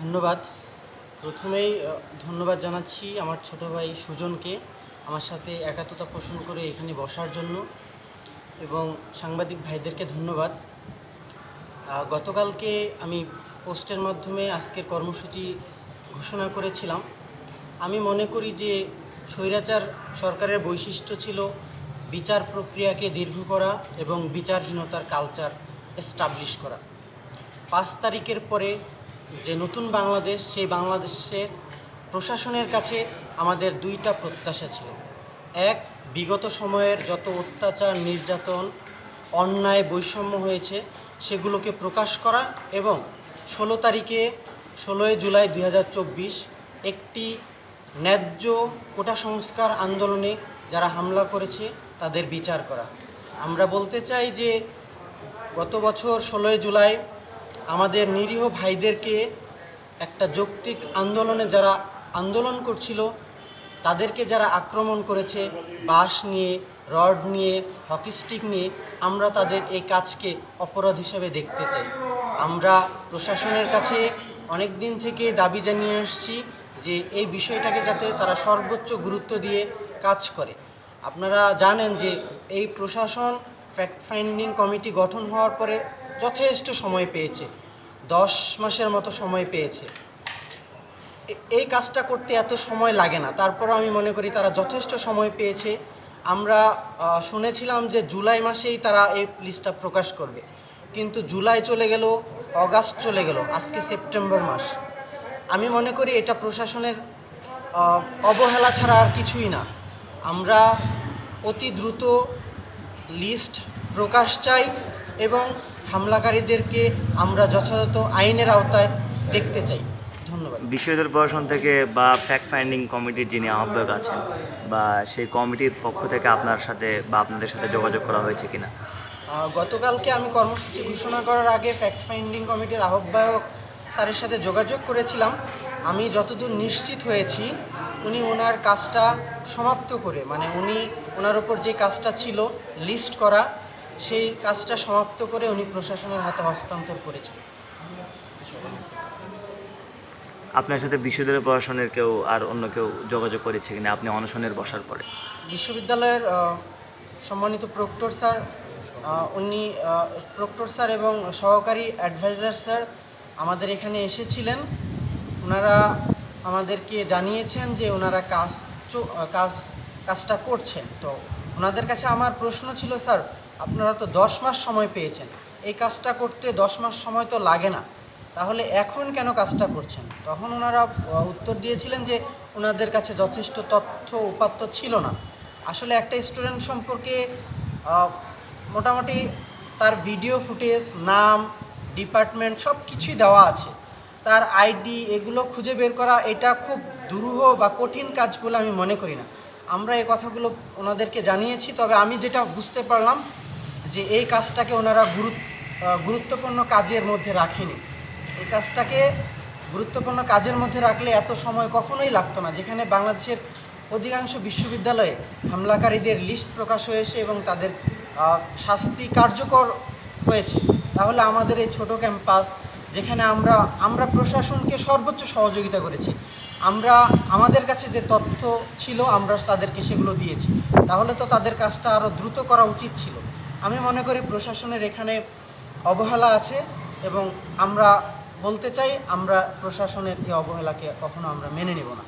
ধন্যবাদ। প্রথমেই ধন্যবাদ জানাচ্ছি আমার ছোট ভাই সুজনকে আমার সাথে একাত্মতা পোষণ করে এখানে বসার জন্য এবং সাংবাদিক ভাইদেরকে ধন্যবাদ। গতকালকে আমি পোস্টের মাধ্যমে আজকের কর্মসূচি ঘোষণা করেছিলাম। আমি মনে করি যে স্বৈরাচার সরকারের বৈশিষ্ট্য ছিল বিচার প্রক্রিয়াকে দীর্ঘ করা এবং বিচারহীনতার কালচার এস্টাবলিশ করা। পাঁচ তারিখের পরে যে নতুন বাংলাদেশ, সেই বাংলাদেশের প্রশাসনের কাছে আমাদের দুইটা প্রত্যাশা ছিল। এক, বিগত সময়ের যত অত্যাচার, নির্যাতন, অন্যায়, বৈষম্য হয়েছে, সেগুলোকে প্রকাশ করা এবং ষোলো তারিখে ষোলোই জুলাই দুই হাজার চব্বিশ একটি ন্যায্য কোটা সংস্কার আন্দোলনে যারা হামলা করেছে, তাদের বিচার করা। আমরা বলতে চাই যে গত বছর ষোলোই জুলাই আমাদের নিরীহ ভাইদেরকে একটা যৌক্তিক আন্দোলনে যারা আন্দোলন করছিল, তাদেরকে যারা আক্রমণ করেছে, বাঁশ নিয়ে, রড নিয়ে, হকি স্টিক নিয়ে, আমরা তাদের এই কাজকে অপরাধ হিসেবে দেখতে চাই। আমরা প্রশাসনের কাছে অনেক দিন থেকে দাবি জানিয়ে আসছি যে এই বিষয়টাকে যাতে তারা সর্বোচ্চ গুরুত্ব দিয়ে কাজ করে। আপনারা জানেন যে এই প্রশাসন ফ্যাক্ট ফাইন্ডিং কমিটি গঠন হওয়ার পরে যথেষ্ট সময় পেয়েছে। দশ মাসের মতো সময় পেয়েছে। এই কাজটা করতে এত সময় লাগে না। তারপরও আমি মনে করি তারা যথেষ্ট সময় পেয়েছে। আমরা শুনেছিলাম যে জুলাই মাসেই তারা এই লিস্টটা প্রকাশ করবে। কিন্তু জুলাই চলে গেল, অগাস্ট চলে গেল, আজকে সেপ্টেম্বর মাস। আমি মনে করি এটা প্রশাসনের অবহেলা ছাড়া আর কিছুই না। আমরা অতি দ্রুত লিস্ট প্রকাশ চাই এবং হামলাকারীদেরকে আমরা যথাযথ আইনের আওতায় দেখতে চাই। ধন্যবাদ। বিশ্ববিদ্যালয় প্রশাসন থেকে বা ফ্যাক্ট ফাইন্ডিং কমিটির যিনি আহ্বায়ক আছেন বা সেই কমিটির পক্ষ থেকে আপনার সাথে বা আপনাদের সাথে যোগাযোগ করা হয়েছে কিনা? গতকালকে আমি কর্মসূচি ঘোষণা করার আগে ফ্যাক্ট ফাইন্ডিং কমিটির আহ্বায়ক স্যারের সাথে যোগাযোগ করেছিলাম। আমি যতদূর নিশ্চিত হয়েছি উনি ওনার কাজটা সমাপ্ত করে মানে উনি ওনার ওপর যে কাজটা ছিল লিস্ট করা সেই কাজটা সমাপ্ত করে উনি প্রশাসনের হাতে হস্তান্তর করেছেন। আপনার সাথে বিশ্ববিদ্যালয় প্রশাসনের কেউ আর অন্য কেউ যোগাযোগ করেছে কিনা? আপনি অনশনের বসার পরে। বিশ্ববিদ্যালয়ের সম্মানিত প্রক্টর স্যার উনি প্রক্টর স্যার এবং সহকারী অ্যাডভাইজার স্যার আমাদের এখানে এসেছিলেন। ওনারা আমাদেরকে জানিয়েছেন যে ওনারা কাজ কাজ কাজটা করছেন। তো ওনাদের কাছে আমার প্রশ্ন ছিল স্যার আপনারা তো দশ মাস সময় পেয়েছেন। এই কাজটা করতে দশ মাস সময় তো লাগে না। তাহলে এখন কেন কাজটা করছেন? তখন ওনারা উত্তর দিয়েছিলেন যে ওনাদের কাছে যথেষ্ট তথ্য উপাত্ত ছিল না। আসলে একটা স্টুডেন্ট সম্পর্কে মোটামুটি তার ভিডিও ফুটেজ, নাম, ডিপার্টমেন্ট সব কিছুই দেওয়া আছে। তার আইডি এগুলো খুঁজে বের করা এটা খুব দুরূহ বা কঠিন কাজ বলে আমি মনে করি না। আমরা এই কথাগুলো ওনাদেরকে জানিয়েছি, তবে আমি যেটা বুঝতে পারলাম যে এই কাজটাকে ওনারা গুরুত্ব গুরুত্বপূর্ণ কাজের মধ্যে রাখেনি। এই কাজটাকে গুরুত্বপূর্ণ কাজের মধ্যে রাখলে এত সময় কখনোই লাগতো না, যেখানে বাংলাদেশের অধিকাংশ বিশ্ববিদ্যালয়ে হামলাকারীদের লিস্ট প্রকাশ হয়েছে এবং তাদের শাস্তি কার্যকর হয়েছে। তাহলে আমাদের এই ছোট ক্যাম্পাস, যেখানে আমরা আমরা প্রশাসনকে সর্বোচ্চ সহযোগিতা করেছি, আমরা, আমাদের কাছে যে তথ্য ছিল, আমরা তাদেরকে সেগুলো দিয়েছি। তাহলে তো তাদের কাজটা আরও দ্রুত করা উচিত ছিল। আমি মনে করি প্রশাসনের এখানে অবহেলা আছে এবং আমরা বলতে চাই আমরা প্রশাসনের এই অবহেলাকে কখনো আমরা মেনে নেব না।